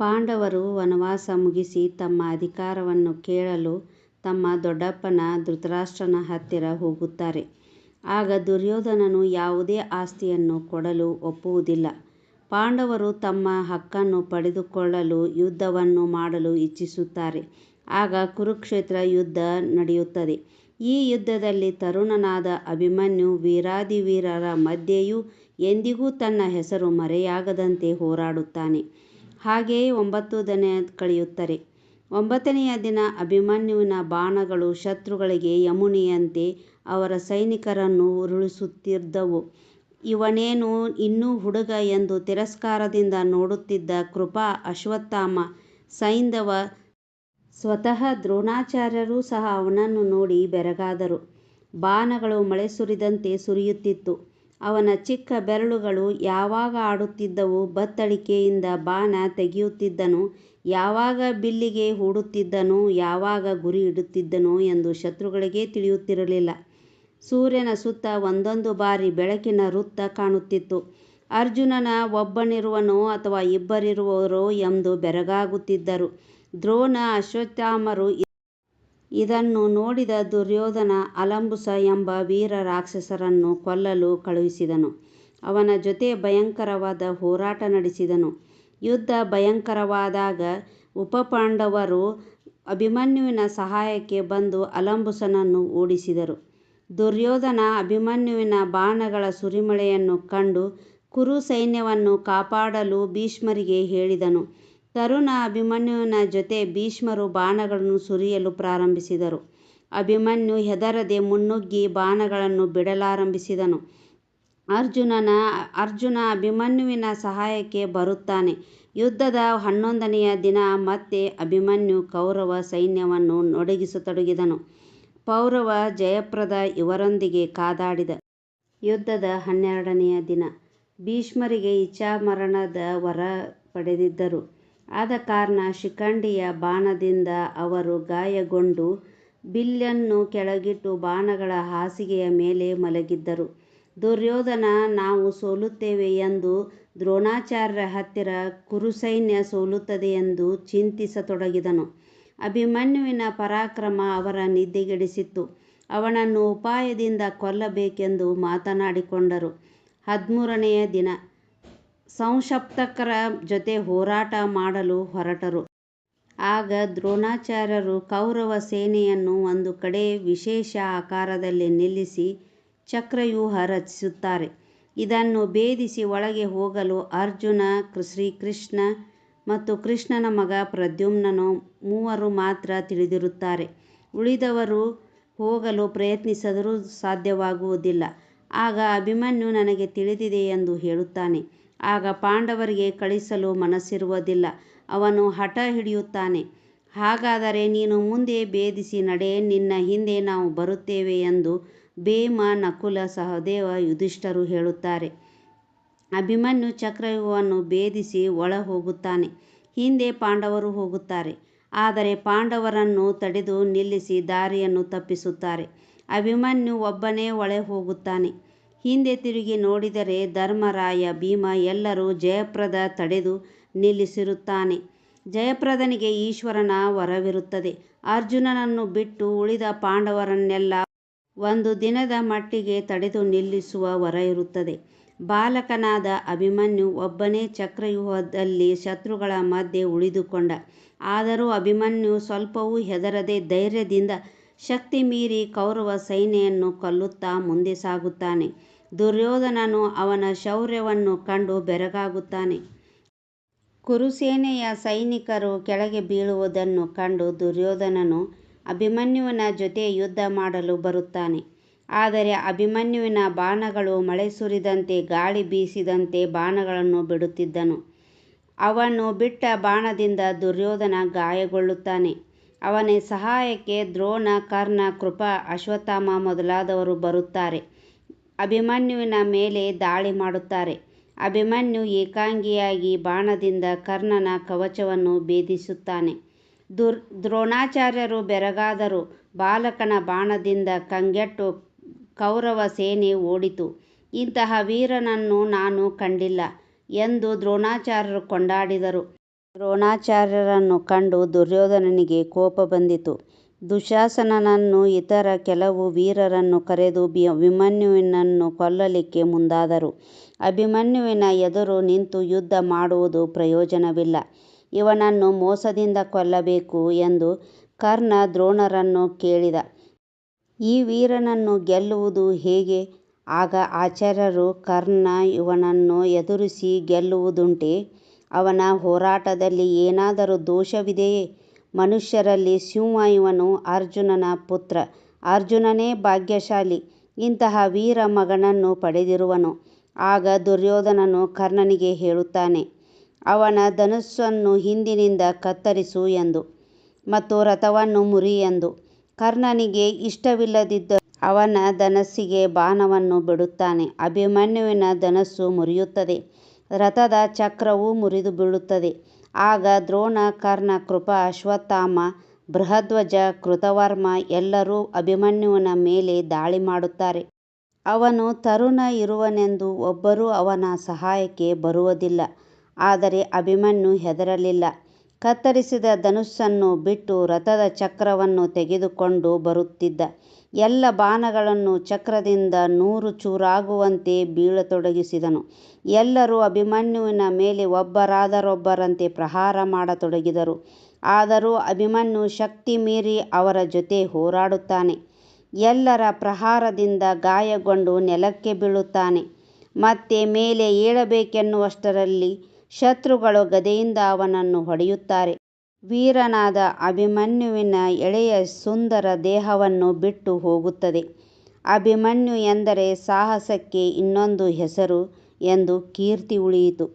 ಪಾಂಡವರು ವನವಾಸ ಮುಗಿಸಿ ತಮ್ಮ ಅಧಿಕಾರವನ್ನು ಕೇಳಲು ತಮ್ಮ ದೊಡ್ಡಪ್ಪನ ಧೃತರಾಷ್ಟ್ರನ ಹತ್ತಿರ ಹೋಗುತ್ತಾರೆ. ಆಗ ದುರ್ಯೋಧನನು ಯಾವುದೇ ಆಸ್ತಿಯನ್ನು ಕೊಡಲು ಒಪ್ಪುವುದಿಲ್ಲ. ಪಾಂಡವರು ತಮ್ಮ ಹಕ್ಕನ್ನು ಪಡೆದುಕೊಳ್ಳಲು ಯುದ್ಧವನ್ನು ಮಾಡಲು ಇಚ್ಛಿಸುತ್ತಾರೆ. ಆಗ ಕುರುಕ್ಷೇತ್ರ ಯುದ್ಧ ನಡೆಯುತ್ತದೆ. ಈ ಯುದ್ಧದಲ್ಲಿ ತರುಣನಾದ ಅಭಿಮನ್ಯು ವೀರಾಧಿವೀರರ ಮಧ್ಯೆಯೂ ಎಂದಿಗೂ ತನ್ನ ಹೆಸರು ಮರೆಯಾಗದಂತೆ ಹೋರಾಡುತ್ತಾನೆ. ಹಾಗೆಯೇ ಒಂಬತ್ತು ದಿನ ಕಳೆಯುತ್ತಾರೆ ಒಂಬತ್ತನೆಯ ದಿನ ಅಭಿಮನ್ಯುವಿನ ಬಾಣಗಳು ಶತ್ರುಗಳಿಗೆ ಯಮುನೆಯಂತೆ ಅವರ ಸೈನಿಕರನ್ನು ಉರುಳಿಸುತ್ತಿದ್ದವು. ಇವನೇನು ಇನ್ನೂ ಹುಡುಗ ಎಂದು ತಿರಸ್ಕಾರದಿಂದ ನೋಡುತ್ತಿದ್ದ ಕೃಪಾ ಅಶ್ವತ್ಥಾಮ, ಸೈಂಧವ, ಸ್ವತಃ ದ್ರೋಣಾಚಾರ್ಯರೂ ಸಹ ಅವನನ್ನು ನೋಡಿ ಬೆರಗಾದರು. ಬಾಣಗಳು ಮಳೆ ಸುರಿದಂತೆ ಸುರಿಯುತ್ತಿತ್ತು. ಅವನ ಚಿಕ್ಕ ಬೆರಳುಗಳು ಯಾವಾಗ ಆಡುತ್ತಿದ್ದವು ಬತ್ತಳಿಕೆಯಿಂದ ಬಾಣ ತೆಗೆಯುತ್ತಿದ್ದನು ಯಾವಾಗ ಬಿಲ್ಲಿಗೆ ಹೂಡುತ್ತಿದ್ದನು ಯಾವಾಗ ಗುರಿ ಇಡುತ್ತಿದ್ದನು ಎಂದು ಶತ್ರುಗಳಿಗೆ ತಿಳಿಯುತ್ತಿರಲಿಲ್ಲ. ಸೂರ್ಯನ ಸುತ್ತ ಒಂದೊಂದು ಬಾರಿ ಬೆಳಕಿನ ವೃತ್ತ ಕಾಣುತ್ತಿತ್ತು. ಅರ್ಜುನನ ಒಬ್ಬನಿರುವನೋ ಅಥವಾ ಇಬ್ಬರಿರುವರೋ ಎಂದು ಬೆರಗಾಗುತ್ತಿದ್ದರು ದ್ರೋಣ, ಅಶ್ವತ್ಥಾಮರು. ಇದನ್ನು ನೋಡಿದ ದುರ್ಯೋಧನ ಅಲಂಬುಸ ಎಂಬ ವೀರ ರಾಕ್ಷಸರನ್ನು ಕೊಲ್ಲಲು ಕಳುಹಿಸಿದನು. ಅವನ ಜೊತೆ ಭಯಂಕರವಾದ ಹೋರಾಟ ನಡೆಸಿದನು. ಯುದ್ಧ ಭಯಂಕರವಾದಾಗ ಉಪಪಾಂಡವರು ಅಭಿಮನ್ಯುವಿನ ಸಹಾಯಕ್ಕೆ ಬಂದು ಅಲಂಬುಸನನ್ನು ಓಡಿಸಿದರು. ದುರ್ಯೋಧನ ಅಭಿಮನ್ಯುವಿನ ಬಾಣಗಳ ಸುರಿಮಳೆಯನ್ನು ಕಂಡು ಕುರು ಸೈನ್ಯವನ್ನು ಕಾಪಾಡಲು ಭೀಷ್ಮರಿಗೆ ಹೇಳಿದನು. ತರುಣ ಅಭಿಮನ್ಯುವಿನ ಜೊತೆ ಭೀಷ್ಮರು ಬಾಣಗಳನ್ನು ಸುರಿಯಲು ಪ್ರಾರಂಭಿಸಿದರು. ಅಭಿಮನ್ಯು ಹೆದರದೆ ಮುನ್ನುಗ್ಗಿ ಬಾಣಗಳನ್ನು ಬಿಡಲಾರಂಭಿಸಿದನು. ಅರ್ಜುನನ ಅರ್ಜುನ ಅಭಿಮನ್ಯುವಿನ ಸಹಾಯಕ್ಕೆ ಬರುತ್ತಾನೆ. ಯುದ್ಧದ ಹನ್ನೊಂದನೆಯ ದಿನ ಮತ್ತೆ ಅಭಿಮನ್ಯು ಕೌರವ ಸೈನ್ಯವನ್ನು ನಡುಗಿಸತೊಡಗಿದನು. ಪೌರವ, ಜಯಪ್ರದ ಇವರೊಂದಿಗೆ ಕಾದಾಡಿದ. ಯುದ್ಧದ ಹನ್ನೆರಡನೆಯ ದಿನ ಭೀಷ್ಮರಿಗೆ ಇಚ್ಛಾಮರಣದ ವರ ಪಡೆದಿದ್ದರು. ಆದಕಾರಣ ಶಿಖಂಡಿಯ ಬಾಣದಿಂದ ಅವರು ಗಾಯಗೊಂಡು ಬಿಲ್ಲನ್ನು ಕೆಳಗಿಟ್ಟು ಬಾಣಗಳ ಹಾಸಿಗೆಯ ಮೇಲೆ ಮಲಗಿದ್ದರು. ದುರ್ಯೋಧನ, ನಾವು ಸೋಲುತ್ತೇವೆ ಎಂದು ದ್ರೋಣಾಚಾರ್ಯರ ಹತ್ತಿರ ಕುರುಸೈನ್ಯ ಸೋಲುತ್ತದೆ ಎಂದು ಚಿಂತಿಸತೊಡಗಿದನು. ಅಭಿಮನ್ಯುವಿನ ಪರಾಕ್ರಮ ಅವರ ನಿದ್ದೆಗೆಡಿಸಿತ್ತು. ಅವನನ್ನು ಉಪಾಯದಿಂದ ಕೊಲ್ಲಬೇಕೆಂದು ಮಾತನಾಡಿಕೊಂಡರು. ಹದಿಮೂರನೆಯ ದಿನ ಸಂಶಪ್ತಕರ ಜೊತೆ ಹೋರಾಟ ಮಾಡಲು ಹೊರಟರು. ಆಗ ದ್ರೋಣಾಚಾರ್ಯರು ಕೌರವ ಸೇನೆಯನ್ನು ಒಂದು ಕಡೆ ವಿಶೇಷ ಆಕಾರದಲ್ಲಿ ನಿಲ್ಲಿಸಿ ಚಕ್ರವ್ಯೂಹ ರಚಿಸುತ್ತಾರೆ. ಇದನ್ನು ಭೇದಿಸಿ ಒಳಗೆ ಹೋಗಲು ಅರ್ಜುನ, ಶ್ರೀಕೃಷ್ಣ ಮತ್ತು ಕೃಷ್ಣನ ಮಗ ಪ್ರದ್ಯುಮ್ನನು ಮೂವರು ಮಾತ್ರ ತಿಳಿದಿರುತ್ತಾರೆ. ಉಳಿದವರು ಹೋಗಲು ಪ್ರಯತ್ನಿಸಿದರೂ ಸಾಧ್ಯವಾಗುವುದಿಲ್ಲ. ಆಗ ಅಭಿಮನ್ಯು ನನಗೆ ತಿಳಿದಿದೆ ಎಂದು ಹೇಳುತ್ತಾನೆ. ಆಗ ಪಾಂಡವರಿಗೆ ಕಳಿಸಲು ಮನಸ್ಸಿರುವುದಿಲ್ಲ. ಅವನು ಹಠ ಹಿಡಿಯುತ್ತಾನೆ. ಹಾಗಾದರೆ ನೀನು ಮುಂದೆ ಭೇದಿಸಿ ನಡೆ, ನಿನ್ನ ಹಿಂದೆ ನಾವು ಬರುತ್ತೇವೆ ಎಂದು ಭೀಮ, ನಕುಲ, ಸಹದೇವ, ಯುಧಿಷ್ಠರು ಹೇಳುತ್ತಾರೆ. ಅಭಿಮನ್ಯು ಚಕ್ರವ್ಯೂಹವನ್ನು ಭೇದಿಸಿ ಒಳ ಹೋಗುತ್ತಾನೆ. ಹಿಂದೆ ಪಾಂಡವರು ಹೋಗುತ್ತಾರೆ. ಆದರೆ ಪಾಂಡವರನ್ನು ತಡೆದು ನಿಲ್ಲಿಸಿ ದಾರಿಯನ್ನು ತಪ್ಪಿಸುತ್ತಾರೆ. ಅಭಿಮನ್ಯು ಒಬ್ಬನೇ ಒಳೆ ಹೋಗುತ್ತಾನೆ. ಹಿಂದೆ ತಿರುಗಿ ನೋಡಿದರೆ ಧರ್ಮರಾಯ, ಭೀಮ ಎಲ್ಲರೂ ಜಯಪ್ರದ ತಡೆದು ನಿಲ್ಲಿಸಿರುತ್ತಾನೆ. ಜಯಪ್ರದನಿಗೆ ಈಶ್ವರನ ವರವಿರುತ್ತದೆ. ಅರ್ಜುನನನ್ನು ಬಿಟ್ಟು ಉಳಿದ ಪಾಂಡವರನ್ನೆಲ್ಲ ಒಂದು ದಿನದ ಮಟ್ಟಿಗೆ ತಡೆದು ನಿಲ್ಲಿಸುವ ವರ ಇರುತ್ತದೆ. ಬಾಲಕನಾದ ಅಭಿಮನ್ಯು ಒಬ್ಬನೇ ಚಕ್ರವ್ಯೂಹದಲ್ಲಿ ಶತ್ರುಗಳ ಮಧ್ಯೆ ಉಳಿದುಕೊಂಡ. ಆದರೂ ಅಭಿಮನ್ಯು ಸ್ವಲ್ಪವೂ ಹೆದರದೆ ಧೈರ್ಯದಿಂದ ಶಕ್ತಿ ಮೀರಿ ಕೌರವ ಸೈನ್ಯವನ್ನು ಕೊಲ್ಲುತ್ತಾ ಮುಂದೆ ಸಾಗುತ್ತಾನೆ. ದುರ್ಯೋಧನನು ಅವನ ಶೌರ್ಯವನ್ನು ಕಂಡು ಬೆರಗಾಗುತ್ತಾನೆ. ಕುರುಸೇನೆಯ ಸೈನಿಕರು ಕೆಳಗೆ ಬೀಳುವುದನ್ನು ಕಂಡು ದುರ್ಯೋಧನನು ಅಭಿಮನ್ಯುವಿನ ಜೊತೆ ಯುದ್ಧ ಮಾಡಲು ಬರುತ್ತಾನೆ. ಆದರೆ ಅಭಿಮನ್ಯುವಿನ ಬಾಣಗಳು ಮಳೆ ಸುರಿದಂತೆ ಗಾಳಿ ಬೀಸಿದಂತೆ ಬಾಣಗಳನ್ನು ಬಿಡುತ್ತಿದ್ದನು. ಅವನು ಬಿಟ್ಟ ಬಾಣದಿಂದ ದುರ್ಯೋಧನ ಗಾಯಗೊಳ್ಳುತ್ತಾನೆ. ಅವನ ಸಹಾಯಕ್ಕೆ ದ್ರೋಣ, ಕರ್ಣ, ಕೃಪ, ಅಶ್ವತ್ಥಾಮ ಮೊದಲಾದವರು ಬರುತ್ತಾರೆ. ಅಭಿಮನ್ಯುವಿನ ಮೇಲೆ ದಾಳಿ ಮಾಡುತ್ತಾರೆ. ಅಭಿಮನ್ಯು ಏಕಾಂಗಿಯಾಗಿ ಬಾಣದಿಂದ ಕರ್ಣನ ಕವಚವನ್ನು ಭೇದಿಸುತ್ತಾನೆ. ದ್ರೋಣಾಚಾರ್ಯರು ಬೆರಗಾದರು. ಬಾಲಕನ ಬಾಣದಿಂದ ಕಂಗೆಟ್ಟು ಕೌರವ ಸೇನೆ ಓಡಿತು. ಇಂತಹ ವೀರನನ್ನು ನಾನು ಕಂಡಿಲ್ಲ ಎಂದು ದ್ರೋಣಾಚಾರ್ಯರು ಕೊಂಡಾಡಿದರು. ದ್ರೋಣಾಚಾರ್ಯರನ್ನು ಕಂಡು ದುರ್ಯೋಧನನಿಗೆ ಕೋಪ ಬಂದಿತು. ದುಶ್ಯಾಸನನನ್ನೂ ಇತರ ಕೆಲವು ವೀರರನ್ನು ಕರೆದು ಅಭಿಮನ್ಯುವಿನನ್ನು ಕೊಲ್ಲಲಿಕ್ಕೆ ಮುಂದಾದರು. ಅಭಿಮನ್ಯುವಿನ ಎದುರು ನಿಂತು ಯುದ್ಧ ಮಾಡುವುದು ಪ್ರಯೋಜನವಿಲ್ಲ, ಇವನನ್ನು ಮೋಸದಿಂದ ಕೊಲ್ಲಬೇಕು ಎಂದು ಕರ್ಣ ದ್ರೋಣರನ್ನು ಕೇಳಿದ. ಈ ವೀರನನ್ನು ಗೆಲ್ಲುವುದು ಹೇಗೆ? ಆಗ ಆಚಾರ್ಯರು ಕರ್ಣ ಇವನನ್ನು ಎದುರಿಸಿ ಗೆಲ್ಲುವುದುಂಟೇ? ಅವನ ಹೋರಾಟದಲ್ಲಿ ಏನಾದರೂ ದೋಷವಿದೆಯೇ? ಮನುಷ್ಯರಲ್ಲಿ ಸಿಂಹ ಇವನು ಅರ್ಜುನನ ಪುತ್ರ. ಅರ್ಜುನನೇ ಭಾಗ್ಯಶಾಲಿ, ಇಂತಹ ವೀರ ಮಗನನ್ನು ಪಡೆದಿರುವನು. ಆಗ ದುರ್ಯೋಧನನು ಕರ್ಣನಿಗೆ ಹೇಳುತ್ತಾನೆ, ಅವನ ಧನುಸ್ಸನ್ನು ಹಿಂದಿನಿಂದ ಕತ್ತರಿಸು ಎಂದು, ಮತ್ತು ರಥವನ್ನು ಮುರಿ ಎಂದು. ಕರ್ಣನಿಗೆ ಇಷ್ಟವಿಲ್ಲದಿದ್ದ ಅವನ ಧನಸ್ಸಿಗೆ ಬಾಣವನ್ನು ಬಿಡುತ್ತಾನೆ. ಅಭಿಮನ್ಯುವಿನ ಧನಸ್ಸು ಮುರಿಯುತ್ತದೆ, ರಥದ ಚಕ್ರವು ಮುರಿದು ಬೀಳುತ್ತದೆ. ಆಗ ದ್ರೋಣ, ಕರ್ಣ, ಕೃಪ, ಅಶ್ವತ್ಥಾಮ, ಬೃಹದ್ವಜ, ಕೃತವರ್ಮ ಎಲ್ಲರೂ ಅಭಿಮನ್ಯುವಿನ ಮೇಲೆ ದಾಳಿ ಮಾಡುತ್ತಾರೆ. ಅವನು ತರುಣ ಇರುವನೆಂದು ಒಬ್ಬರೂ ಅವನ ಸಹಾಯಕ್ಕೆ ಬರುವುದಿಲ್ಲ. ಆದರೆ ಅಭಿಮನ್ಯು ಹೆದರಲಿಲ್ಲ. ಕತ್ತರಿಸಿದ ಧನುಸ್ಸನ್ನು ಬಿಟ್ಟು ರಥದ ಚಕ್ರವನ್ನು ತೆಗೆದುಕೊಂಡು ಬರುತ್ತಿದ್ದ ಎಲ್ಲ ಬಾಣಗಳನ್ನು ಚಕ್ರದಿಂದ ನೂರು ಚೂರಾಗುವಂತೆ ಬೀಳತೊಡಗಿಸಿದನು. ಎಲ್ಲರೂ ಅಭಿಮನ್ಯುವಿನ ಮೇಲೆ ಒಬ್ಬರಾದರೊಬ್ಬರಂತೆ ಪ್ರಹಾರ ಮಾಡತೊಡಗಿದರು. ಆದರೂ ಅಭಿಮನ್ಯು ಶಕ್ತಿ ಮೀರಿ ಅವರ ಜೊತೆ ಹೋರಾಡುತ್ತಾನೆ. ಎಲ್ಲರ ಪ್ರಹಾರದಿಂದ ಗಾಯಗೊಂಡು ನೆಲಕ್ಕೆ ಬೀಳುತ್ತಾನೆ. ಮತ್ತೆ ಮೇಲೆ ಏಳಬೇಕೆನ್ನುವಷ್ಟರಲ್ಲಿ ಶತ್ರುಗಳು ಗದೆಯಿಂದ ಅವನನ್ನು ಹೊಡೆಯುತ್ತಾರೆ. ವೀರನಾದ ಅಭಿಮನ್ಯುವಿನ ಎಳೆಯ ಸುಂದರ ದೇಹವನ್ನು ಬಿಟ್ಟು ಹೋಗುತ್ತದೆ. ಅಭಿಮನ್ಯು ಎಂದರೆ ಸಾಹಸಕ್ಕೆ ಇನ್ನೊಂದು ಹೆಸರು ಎಂದು ಕೀರ್ತಿ ಉಳಿಯಿತು.